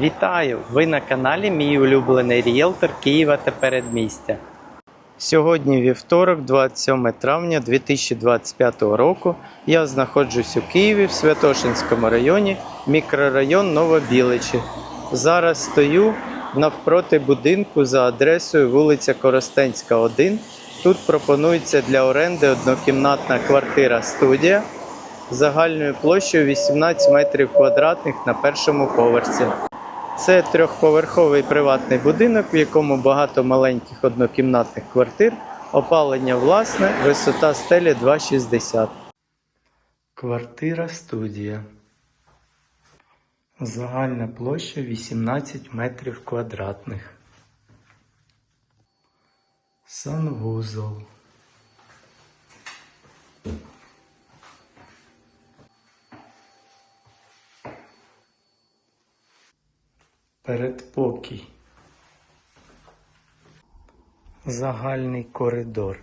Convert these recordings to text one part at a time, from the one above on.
Вітаю! Ви на каналі Мій улюблений ріелтор Києва та передмістя. Сьогодні вівторок, 27 травня 2025 року. Я знаходжусь у Києві в Святошинському районі, мікрорайон Новобіличі. Зараз стою навпроти будинку за адресою вулиця Коростенська, 1. Тут пропонується для оренди однокімнатна квартира студія загальною площею 18 метрів квадратних на першому поверсі. Це трьохповерховий приватний будинок, в якому багато маленьких однокімнатних квартир, опалення власне, висота стелі 2,60. Квартира студія. Загальна площа 18 метрів квадратних. Санвузол. Передпокій. Загальний коридор.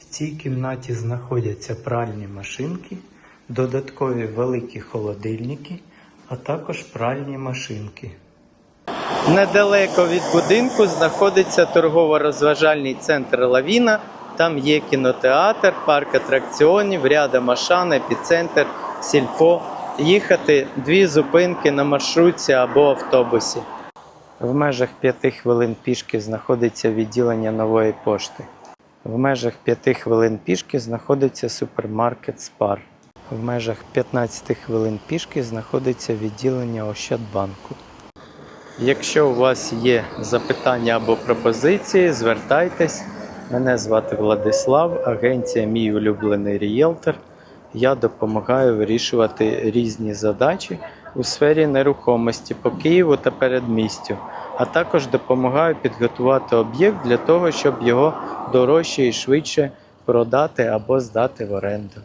В цій кімнаті знаходяться пральні машинки, додаткові великі холодильники, а також пральні машинки. Недалеко від будинку знаходиться торгово-розважальний центр Лавіна. Там є кінотеатр, парк атракціонів, ряда машин, епіцентр, сільпо. Їхати дві зупинки на маршрутці або автобусі. В межах 5 хвилин пішки знаходиться відділення нової пошти. В межах 5 хвилин пішки знаходиться супермаркет Спар. В межах 15 хвилин пішки знаходиться відділення Ощадбанку. Якщо у вас є запитання або пропозиції, звертайтесь. Мене звати Владислав, агенція Мій улюблений рієлтор. Я допомагаю вирішувати різні задачі у сфері нерухомості по Києву та передмістю, а також допомагаю підготувати об'єкт для того, щоб його дорожче і швидше продати або здати в оренду.